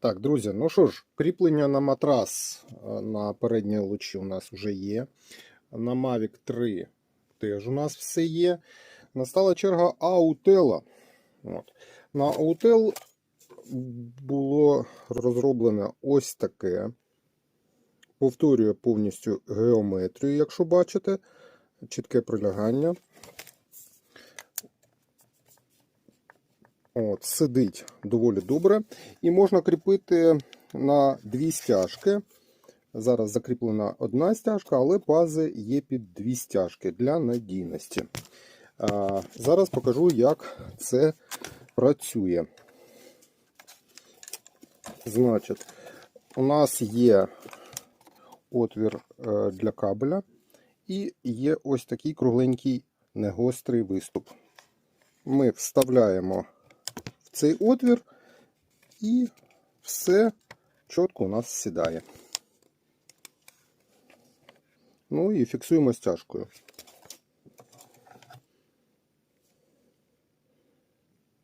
Так, друзі, ну що ж, кріплення на матрас е, на передній лучі у нас вже є. На Mavic 3 теж у нас все є. Настала черга Аутела. От. На Autel було розроблено ось таке. Повторює повністю геометрію, якщо бачите. Чітке прилягання. От, сидить доволі добре. І можна кріпити на дві стяжки. Зараз закріплена одна стяжка, але пази є під дві стяжки для надійності. А, зараз покажу, як це працює. Значить, у нас є отвір е, для кабеля і є ось такий кругленький негострий виступ. Ми вставляємо цей отвір і все чітко у нас сідає. Ну і фіксуємо стяжкою.